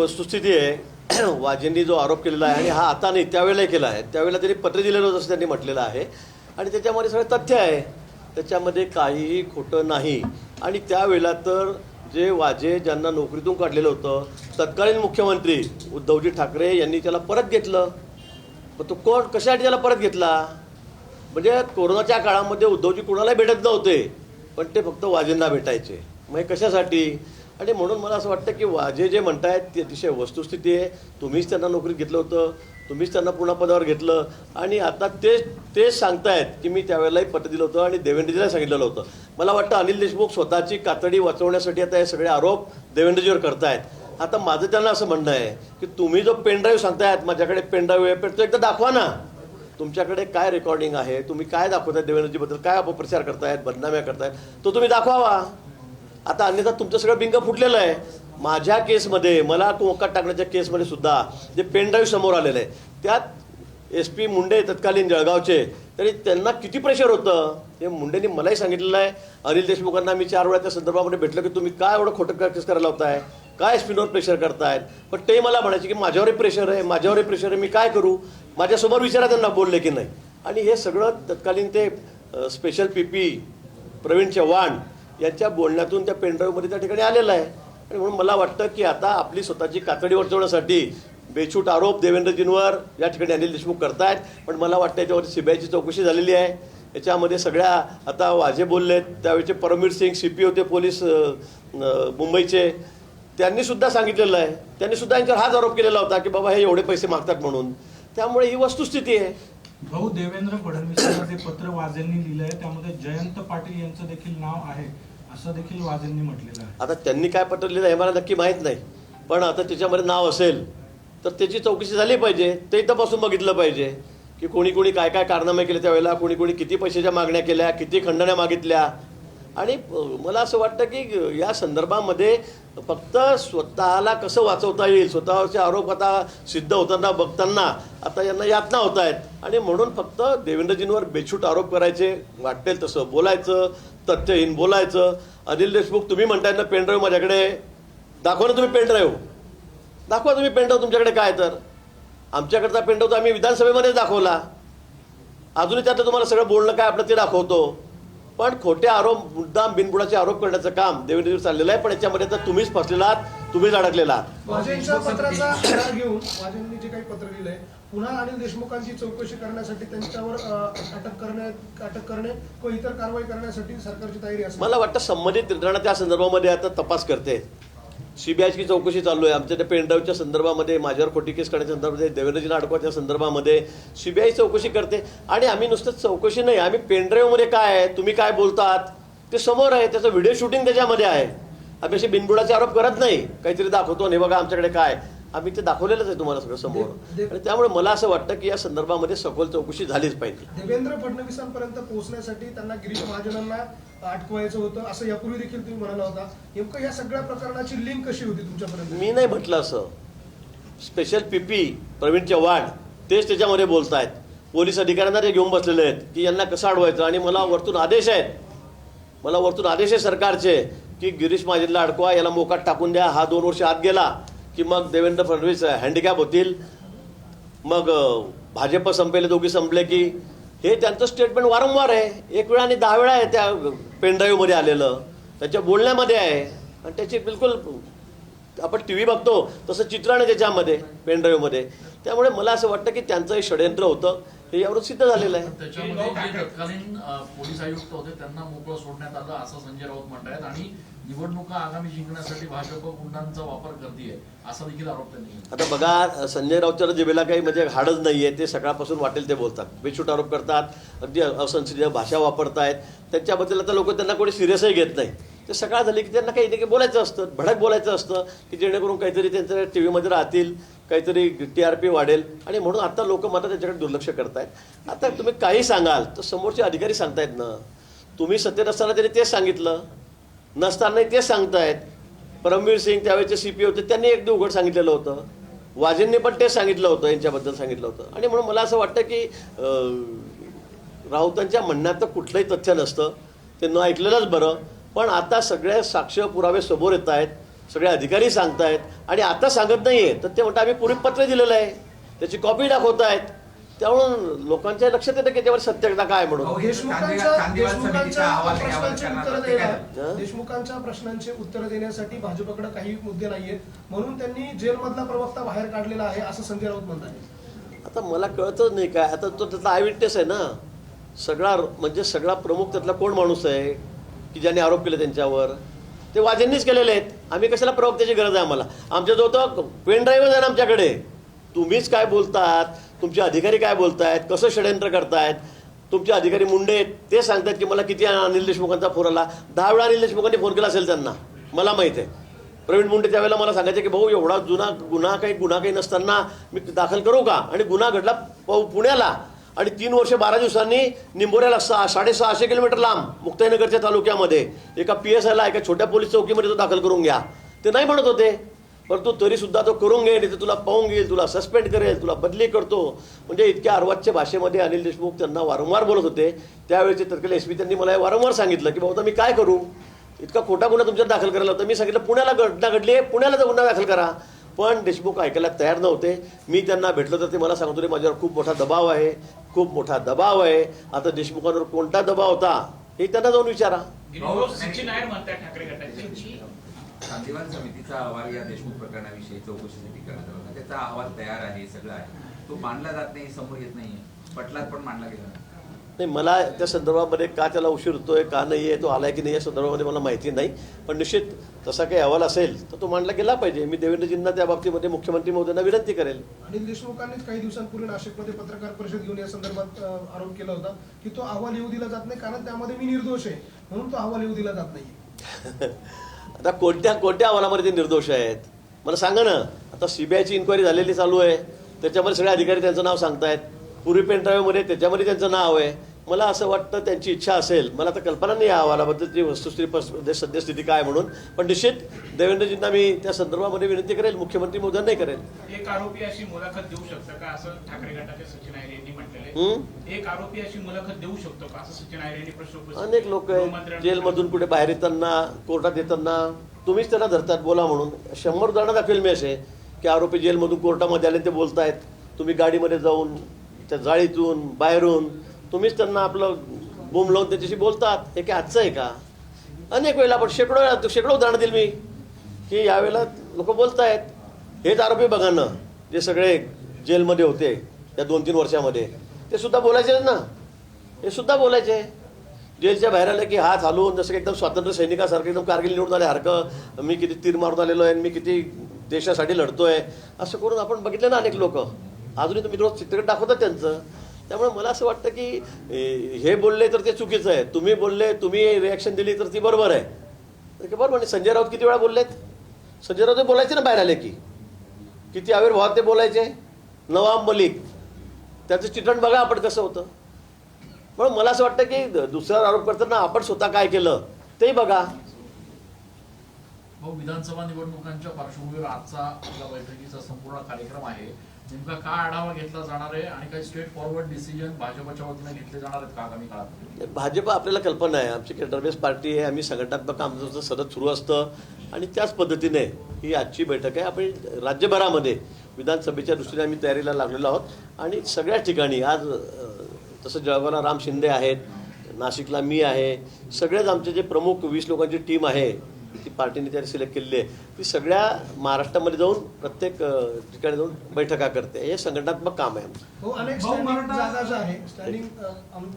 वस्तुस्थिती आहे वाजेंनी जो आरोप केलेला आहे आणि हा आता नाही त्यावेळेलाही केला आहे. त्यावेळेला त्यांनी पत्र दिलेलं होतं असं त्यांनी म्हटलेलं आहे. आणि त्याच्यामध्ये सगळं तथ्य आहे. त्याच्यामध्ये काहीही खोटं नाही. आणि त्यावेळेला तर जे वाजे ज्यांना नोकरीतून काढलेलं होतं तत्कालीन मुख्यमंत्री उद्धवजी ठाकरे यांनी त्याला परत घेतलं. मग तो कोण कशासाठी त्याला परत घेतला? म्हणजे कोरोनाच्या काळामध्ये उद्धवजी कुणालाही भेटत नव्हते पण ते फक्त वाजेंना भेटायचे. मग कशासाठी? आणि म्हणून मला असं वाटतं की वाजे जे म्हणतायत ती अतिशय वस्तुस्थिती आहे. तुम्हीच त्यांना नोकरीत घेतलं होतं. तुम्हीच त्यांना पुन्हा पदावर घेतलं. आणि आता तेच तेच सांगतायत की मी त्यावेळेलाही पत्र दिलं होतं आणि देवेंद्रजीला सांगितलेलं होतं. मला वाटतं अनिल देशमुख स्वतःची कातडी वाचवण्यासाठी आता हे सगळे आरोप देवेंद्रजीवर करतायत. आता माझं त्यांना असं म्हणणं आहे की तुम्ही जो पेनड्राईव्ह सांगतायत माझ्याकडे पेनड्राईव्ह आहे पण तो एकदा दाखवा ना. तुमच्याकडे काय रेकॉर्डिंग आहे? तुम्ही काय दाखवताय देवेंद्रजीबद्दल? काय अपप्रचार करतायत? बदनाम्या करतायत? तो तुम्ही दाखवावा. आता अन्यथा तुमचं सगळं बिंग फुटलेलं आहे. माझ्या केसमध्ये मला मोकाट टाकण्याच्या केसमध्ये सुद्धा जे पेनड्राईव्ह समोर आलेलं आहे त्यात एस पी मुंडे तत्कालीन जळगावचे तरी त्यांना किती प्रेशर होतं? हे मुंडेंनी मलाही सांगितलेलं आहे. अनिल देशमुखांना मी चार वेळा त्या संदर्भामध्ये भेटलं की तुम्ही काय एवढं खोटं केस करायला होताय काय स्पिनवर प्रेशर करतायत? पण ते मला म्हणायचे की माझ्यावरही प्रेशर आहे माझ्यावरही प्रेशर आहे मी काय करू? माझ्यासमोर विचारा त्यांना बोलले की नाही. आणि हे सगळं तत्कालीन ते special P P Pravin Chavan यांच्या बोलण्यातून त्या पेनड्राईव्हमध्ये त्या ठिकाणी आलेला आहे. आणि म्हणून मला वाटतं की आता आपली स्वतःची कातडी वर्तवण्यासाठी बेछूट आरोप देवेंद्रजींवर या ठिकाणी अनिल देशमुख करतायत. पण मला वाटतं याच्यावरती सीबीआयची चौकशी झालेली आहे. याच्यामध्ये सगळ्या आता वाजे बोललेत त्यावेळेचे परमवीर सिंग सी पी होते पोलीस मुंबईचे. त्यांनी सुद्धा सांगितलेलं आहे. त्यांनी सुद्धा यांच्यावर हाच आरोप केलेला होता की बाबा हे एवढे पैसे मागतात म्हणून. त्यामुळे ही वस्तुस्थिती आहे. भाऊ देवेंद्र फडणवीसांना जे पत्र वाजेंनी लिहिलं आहे त्यामध्ये जयंत पाटील यांचं देखील नाव आहे असं देखील वाजेंनी म्हटलेलं आहे. आता त्यांनी काय पत्र लिहिलं हे मला नक्की माहीत नाही पण आता त्याच्यामध्ये नाव असेल तर त्याची चौकशी झाली पाहिजे ते तपासून बघितलं पाहिजे की कोणी कोणी काय काय कारनामे केले त्यावेळेला कोणी कोणी किती पैशाच्या मागण्या केल्या किती खंडण्या मागितल्या आणि मला असं वाटतं की या संदर्भामध्ये फक्त स्वतःला कसं वाचवता येईल स्वतःवरचे आरोप आता सिद्ध होताना बघताना आता यांना यातना होत आहेत आणि म्हणून फक्त देवेंद्रजींवर बेछूट आरोप करायचे वाटेल तसं बोलायचं तथ्यहीन बोलायचं. अनिल देशमुख तुम्ही म्हणताय ना पेनड्राईव्ह माझ्याकडे दाखवा ना तुम्ही पेनड्राईव्ह दाखवा तुम्ही पेनड्राईव्ह तुमच्याकडे काय तर. आमच्याकडचा पेनड्राईव्ह तर आम्ही विधानसभेमध्येच दाखवला. अजूनही त्यातलं तुम्हाला सगळं बोलणं काय आपलं ते दाखवतो. पण खोटे आरोप मुद्दाम बिनबुडाचे आरोप करण्याचं काम देवेंद्रजीवर चाललेलं आहे पण याच्यामध्ये तर तुम्हीच फसलेला आहात तुम्हीच अडकलेला आहात. घेऊन वाजेंनी जे काही पत्र लिहिलंय पुन्हा अनिल देशमुखांची चौकशी करण्यासाठी त्यांच्यावर अटक करण्यात अटक करणे व इतर कारवाई करण्यासाठी सरकारची तयारी असेल. मला वाटतं संबंधित यंत्रणा त्या संदर्भामध्ये आता तपास करते. सीबीआयची चौकशी चालू आहे. आमच्या त्या पेनड्राईव्हच्या संदर्भामध्ये माझ्यावर खोटी केस करण्याच्या संदर्भामध्ये देवेंद्रजीला अडकवाच्या संदर्भामध्ये सीबीआय चौकशी करते. आणि आम्ही नुसतं चौकशी नाही आम्ही पेनड्राईव्हमध्ये काय आहे तुम्ही काय बोलतात ते समोर आहे त्याचं व्हिडिओ शूटिंग त्याच्यामध्ये आहे. आम्ही असे बिनबुडाचे आरोप करत नाही. काहीतरी दाखवतो आणि बघा आमच्याकडे काय आम्ही ते दाखवलेलंच आहे तुम्हाला सगळं समोर. आणि त्यामुळे मला असं वाटतं की या संदर्भामध्ये सखोल चौकशी झालीच पाहिजे. देवेंद्र फडणवीसांपर्यंत पोहोचण्यासाठी त्यांना गिरीश महाजनांना अटकवायचं होतं असं यापूर्वी देखील तुम्ही म्हणाला होता. नेमकं या सगळ्या प्रकरणाची लिंक कशी होती तुमच्यापर्यंत? मी नाही म्हटलं असं. स्पेशल पीपी प्रवीण चव्हाण तेच त्याच्यामध्ये बोलतायत. पोलीस अधिकाऱ्यांना ते घेऊन बसलेले आहेत की यांना कसं अडवायचं? आणि मला वरतून आदेश आहेत. मला वरतून आदेश आहे सरकारचे की गिरीश महाजनला अडकवा याला मोकाट टाकून द्या. हा दोन वर्ष आत गेला. की मग देवेंद्र फडणवीस हँडिकॅप होतील. मग भाजप संपेले दोघी संपले की हे त्यांचं स्टेटमेंट वारंवार आहे. एक वेळा आणि दहा वेळा आहे त्या पेनड्राईव्हमध्ये आलेलं. त्याच्या बोलण्यामध्ये आहे. आणि त्याची बिलकुल आपण टी व्ही बघतो तसं चित्रण आहे त्याच्यामध्ये पेनड्राईव्हमध्ये त्यामुळे मला असं वाटतं की त्यांचं हे षडयंत्र होतं. हे यावरून सिद्ध झालेलं आहे. त्याच्यामध्ये जे तत्कालीन पोलीस आयुक्त होते त्यांना मोकळं सोडण्यात आलं असं संजय राऊत म्हणतायत. आणि निवडणुका आगामी जिंकण्यासाठी भाजप गुंडांचा वापर करते असा देखील आरोप त्यांनी. आता बघा संजय राऊतच्या जिभेला काही म्हणजे हाडच नाहीये ते सकाळपासून वाटेल ते बोलतात. बेछूट आरोप करतात अगदी असंसदीय भाषा वापरतायत. त्याच्याबद्दल आता लोक त्यांना कोणी सिरियसही घेत नाही. ते सकाळ झाली की त्यांना काही काही बोलायचं असतं. भडक बोलायचं असतं की जेणेकरून काहीतरी त्यांच्या टी व्हीमध्ये राहतील काहीतरी टी आर पी वाढेल. आणि म्हणून आता लोक मात्र त्याच्याकडे दुर्लक्ष करतायत. आता तुम्ही काही सांगाल तर समोरचे अधिकारी सांगतायत ना. तुम्ही सत्तेत असताना त्यांनी तेच सांगितलं. नसतानाही तेच सांगतायत. परमवीर सिंग त्यावेळेचे सी पी होते त्यांनी एकदा उघड सांगितलेलं होतं. वाजेंनी पण तेच सांगितलं होतं यांच्याबद्दल सांगितलं होतं. आणि म्हणून मला असं वाटतं की राऊतांच्या म्हणण्यात तर कुठलंही तथ्य नसतं. ते न ऐकलेलंच बरं. पण आता सगळे साक्ष पुरावे समोर येत आहेत सगळे अधिकारी सांगतायत आणि आता सांगत नाहीये. तर ते म्हणतात आम्ही पूर्वी पत्र दिलेलं आहे. त्याची कॉपी दाखवत आहेत त्यामुळं लोकांच्या लक्षात येतं की त्याच्यावर सत्यता काय म्हणून. हं? देशमुखांच्या प्रश्नांचे उत्तर देण्यासाठी भाजपकडे काही मुद्दे नाहीयेत. म्हणून त्यांनी जेलमधला प्रवक्ता बाहेर काढलेला आहे असं संजय राऊत म्हणतात. आता मला कळतच नाही काय. आता तो त्याचा आय विटनेस आहे ना. सगळा म्हणजे सगळा प्रमुख त्यातला कोण माणूस आहे? की ज्यांनी आरोप केले त्यांच्यावर. ते वाजेंनीच केलेले आहेत. आम्ही कशाला प्रवक्त्याची गरज आहे आम्हाला? आमच्याजवळ तर पेन ड्राईव्हच आहे ना आमच्याकडे तुम्हीच काय बोलतात? तुमचे अधिकारी काय बोलतायत? कसं षडयंत्र करतायत? तुमचे अधिकारी मुंडे आहेत ते सांगतात की मला किती अनिल देशमुखांचा फोन आला. दहा वेळा अनिल देशमुखांनी फोन केला असेल त्यांना. मला माहीत आहे. प्रवीण मुंडे त्यावेळेला मला सांगायचे की भाऊ एवढा जुना गुन्हा काही गुन्हा काही नसताना मी दाखल करू का? आणि गुन्हा घडला पुण्याला. आणि तीन वर्ष बारा दिवसांनी निंबोऱ्याला सहा साडेसहाशे किलोमीटर लांब मुक्ताईनगरच्या तालुक्यामध्ये एका पी एस आयला एका छोट्या पोलीस चौकीमध्ये तो दाखल करून घ्या. ते नाही म्हणत होते. परंतु तरीसुद्धा तो करून घे नाही तर तुला पाहून घेईल तुला सस्पेंड करेल तुला बदली करतो. म्हणजे इतक्या अर्वाजच्या भाषेमध्ये अनिल देशमुख त्यांना वारंवार बोलत होते. त्यावेळेचे तत्कालीन एस पी त्यांनी मला वारंवार सांगितलं की बाबा मी काय करू? इतका खोटा गुन्हा तुमच्यात दाखल करायला होता. मी सांगितलं पुण्याला घटना घडली आहे पुण्याला तर गुन्हा दाखल करा. पण देशमुख ऐकायला तयार नव्हते. मी त्यांना भेटलो तर ते मला सांगतो रे माझ्यावर खूप मोठा दबाव आहे. खूप मोठा दबाव आहे. आता देशमुखांवर कोणता दबाव होता हे त्यांना जाऊन विचारा. शांतिवान समितीचा अहवाल या देशमुख प्रकरणाविषयी चौकशीसाठी करण्यात आला होता. त्याचा अहवाल तयार आहे सगळं आहे. तो मांडला जात नाही समोर येत नाहीये. पटलात पण मांडला गेला नाही. मला त्या संदर्भामध्ये का त्याला उशीर होतोय का नाही आहे तो आलाय की नाही या संदर्भामध्ये मला माहिती नाही. पण निश्चित तसा काही अहवाल असेल तर तो मांडला गेला पाहिजे. मी देवेंद्रजींना त्या बाबतीमध्ये मुख्यमंत्री महोदयांना विनंती करेल. अनिल देशमुखांनीच काही दिवसांपूर्वी नाशिकमध्ये पत्रकार परिषद घेऊन या संदर्भात आरोप केला होता की तो अहवाल येऊ दिला जात नाही कारण त्यामध्ये मी निर्दोष आहे. म्हणून तो अहवाल येऊ दिला जात नाही आता कोणत्या कोणत्या अहवालामध्ये ते निर्दोष आहेत? मला सांगा ना. आता सीबीआयची इन्क्वायरी झालेली चालू आहे. त्याच्यामध्ये सगळे अधिकारी त्यांचं नाव सांगतायत. पूर्वी पेन ड्राईव्हमध्ये त्याच्यामध्ये त्यांचं नाव आहे. मला असं वाटतं त्यांची इच्छा असेल मला तर कल्पना नाही या अहवालाबद्दलची वस्तुस्थिती सद्यस्थिती काय म्हणून. पण निश्चित देवेंद्रजींना मी त्या संदर्भामध्ये विनंती करेल मुख्यमंत्री मोदयांनाही करेल. एक आरोपी अशी मुलाखत देऊ शकतो का? असं ठाकरे गटाचे सचिन आयर यांनी म्हटलेले? एक आरोपी अशी मुलाखत देऊ शकतो का? असं सचिन आयर यांनी प्रश्न अनेक. लोक आहेत. जेलमधून कुठे बाहेर येताना कोर्टात येताना तुम्हीच त्यांना धरतात बोला म्हणून. शंभर उदाहरणं दाखवेल मी असे की आरोपी जेलमधून कोर्टामध्ये आले ते बोलतायत तुम्ही गाडीमध्ये जाऊन त्या जाळीतून बाहेरून तुम्हीच त्यांना आपलं बुम लावून त्याच्याशी बोलतात. हे काय आजचं आहे का? अनेक वेळेला आपण शेकडो वेळा शेकडो उदाहरणं दिली मी की यावेळेला लोक बोलतायत. हेच आरोपी बघा ना जे सगळे जेलमध्ये होते त्या दोन तीन वर्षामध्ये. ते सुद्धा बोलायचे ना. हे सुद्धा बोलायचे. जेलच्या बाहेर आलं की हात हलवून जसं की एकदम स्वातंत्र्य सैनिकासारखं एकदम कारगिल निवडून हरकं. मी किती तीर मारून आलेलो आहे मी किती देशासाठी लढतोय. असं करून आपण बघितलं ना अनेक लोक. अजूनही तुम्ही रोज चित्रकट दाखवतात त्यांचं. त्यामुळे मला असं वाटतं की हे बोलले तर ते चुकीचं आहे. तुम्ही बोलले तुम्ही रिॲक्शन दिली तर ती बरोबर आहे. की बरोबर आणि संजय राऊत किती वेळा बोललेत? संजय राऊत बोलायचे ना बाहेर आले की. किती आविर्भावात ते बोलायचे? नवाब मलिक. त्याचं चित्रण बघा आपण कसं होतं. म्हणून मला असं वाटतं की द- दुसऱ्यावर आरोप करताना आपण स्वतः काय केलं तेही बघा. हो, विधानसभा निवडणुकांच्या पार्श्वभूमीवर आजचा आपल्या बैठकीचा संपूर्ण कार्यक्रम आहे. नेमका काय आढावा घेतला जाणार आहे आणि काही स्ट्रेट फॉरवर्ड डिसिजन भाजपच्या वतीने घेतले जाणार आहेत का आगामी काळात? भाजप आपल्याला कल्पना आहे. आमची केंद्रबेस पार्टी आहे आम्ही संघटनात्मक आमचं सतत सुरू असतं आणि त्याच पद्धतीने ही आजची बैठक आहे. आपण राज्यभरामध्ये विधानसभेच्या दृष्टीने आम्ही तयारीला लागलेलो आहोत. आणि सगळ्या ठिकाणी आज तसं जळगावला राम शिंदे आहेत नाशिकला मी आहे. सगळेच आमचे जे प्रमुख वीस लोकांची टीम आहे ती पार्टीने त्याने सिलेक्ट केलेली आहे ती सगळ्या महाराष्ट्रामध्ये जाऊन प्रत्येक ठिकाणी जाऊन बैठका करते. हे संघटनात्मक काम आहे. हो जागा ज्या आहे स्टँडिंग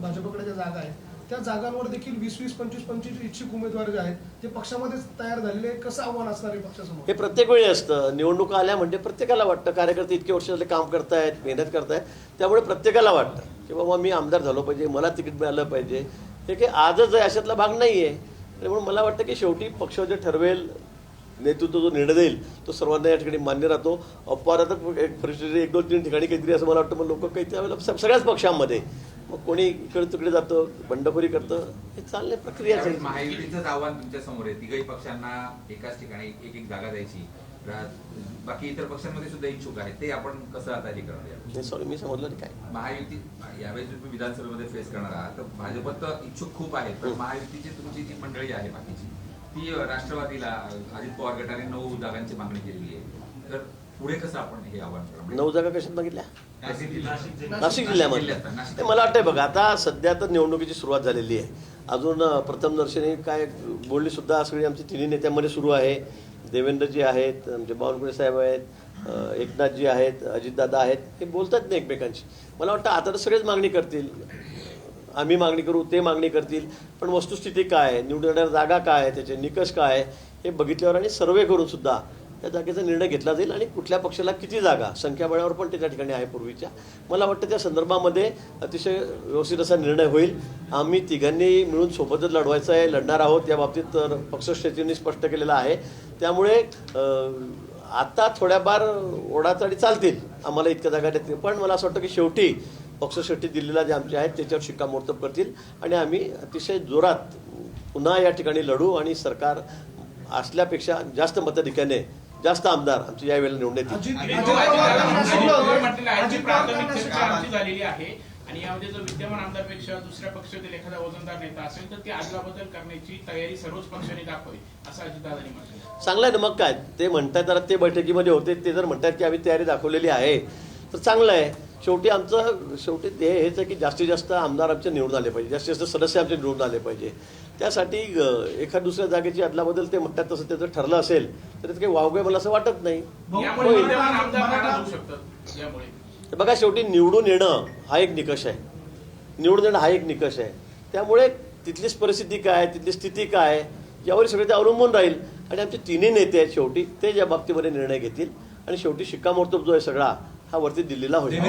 भाजपकडे ज्या जागा आहेत त्या जागांवर देखील वीस वीस पंचवीस पंचवीस इच्छुक उमेदवार जे आहेत ते पक्षामध्येच तयार झालेले. कसं आव्हान असणार आहे पक्षासमोर? हे प्रत्येक वेळी असतं. निवडणुका आल्या म्हणजे प्रत्येकाला वाटतं कार्यकर्ते इतके वर्ष झाले काम करतायत मेहनत करतायत त्यामुळे प्रत्येकाला वाटतं की बाबा मी आमदार झालो पाहिजे मला तिकीट मिळालं पाहिजे. हे काही आजच आहे अशातला भाग नाही आहे त्यामुळे मला वाटतं की शेवटी पक्ष जे ठरवेल नेतृत्व जो निर्णय देईल तो सर्वांना या ठिकाणी मान्य राहतो. अपवाद आता एक परिस्थिती एक दोन तीन ठिकाणी काहीतरी असं मला वाटतं मग लोक काही त्यावेळेला सगळ्याच पक्षांमध्ये. मग कोणी इकडे तिकडे जातं बंडखोरी करतं हे चालणे प्रक्रिया. महायुतीचंच आव्हान तुमच्यासमोर आहे. तिघही पक्षांना एकाच ठिकाणी एक एक जागा द्यायची. बाकी इतर पक्षांमध्ये सुद्धा इच्छुक आहेत. ते आपण कसं आता हे करणार सॉरी मी समजलं काय. महायुती यावेळी तुम्ही विधानसभेमध्ये फेस करणार आहात. तर भाजपत तर इच्छुक खूप आहेत पण महायुतीची तुमची जी मंडळी आहे बाकीची ती राष्ट्रवादीला अजित पवार गटाने नऊ जागांची मागणी केलेली आहे. तर पुढे कसं आपण हे आव्हान करणार? नऊ जागा कशात मागितल्या? नाशिक जिल्ह्यामध्ये. जिल्ह्यात, नाशिक ते मला वाटतंय बघा आता सध्या तर निवडणुकीची सुरुवात झालेली आहे. अजून प्रथम दर्शनी काय बोलणी सुद्धा सगळी आमची तिन्ही नेत्यांमध्ये सुरू आहे. देवेंद्रजी आहेत आमचे बावनकुळे साहेब आहेत एकनाथजी आहेत अजितदादा आहेत हे बोलतात नाही एकमेकांशी. मला वाटतं आता तर सगळेच मागणी करतील. आम्ही मागणी करू ते मागणी करतील. पण वस्तुस्थिती काय आहे? निवडून जागा काय आहे? त्याचे निकष काय आहे? हे बघितल्यावर आणि सर्वे करून सुद्धा त्या जागेचा निर्णय घेतला जाईल आणि कुठल्या पक्षाला किती जागा संख्याबळावर पण ते त्या ठिकाणी आहे पूर्वीच्या. मला वाटतं त्या संदर्भामध्ये अतिशय व्यवस्थित असा निर्णय होईल. आम्ही तिघांनी मिळून सोबतच लढवायचं आहे लढणार आहोत या बाबतीत तर पक्षश्रेतींनी स्पष्ट केलेलं आहे. त्यामुळे आता थोड्याफार ओढाचाडी चालतील आम्हाला इतक्या जागा देतील पण मला असं वाटतं की शेवटी पक्षश्रेष्ठी दिल्लीला जे आमचे आहेत त्याच्यावर शिक्कामोर्तब करतील आणि आम्ही अतिशय जोरात पुन्हा या ठिकाणी लढू आणि सरकार असल्यापेक्षा जास्त मताधिक्याने जास्त आमदार आमचे येतील. सांगलं पवार होतं. म्हटलेलं आहे झालेली आणि यामध्ये जर विद्यमान आमदारपेक्षा दुसऱ्या पक्षातील एखादा वजनदार नेता असेल तर ती अदलाबदल करण्याची तयारी सर्वच पक्षांनी दाखवावी असं अजितदादांनी म्हटलं. चांगलं आहे ना मग काय? ते म्हणतायत तर ते बैठकीमध्ये होते ते जर म्हणतात की आम्ही तयारी दाखवलेली आहे तर चांगलं आहे. शेवटी आमचं शेवटी ते हेच आहे की जास्तीत जास्त आमदार आमचे निवडून आले पाहिजे. जास्तीत जास्त सदस्य आमचे निवडून आले पाहिजे. त्यासाठी अं, एखाद दुसऱ्या जागेची अदलाबदल ते म्हणतात तसं त्याचं ठरलं असेल तर त्याचं काही वावगं मला असं वाटत नाही. बघा शेवटी निवडून येणं हा एक निकष आहे. निवडून येणं हा एक निकष आहे. त्यामुळे तिथलीच परिस्थिती काय तिथली स्थिती काय यावर सगळे ते अवलंबून राहील. आणि आमचे तिन्ही नेते आहेत शेवटी ते या बाबतीमध्ये निर्णय घेतील. आणि शेवटी शिक्कामोर्तब जो आहे सगळा हा वरती दिल्लीला होईल.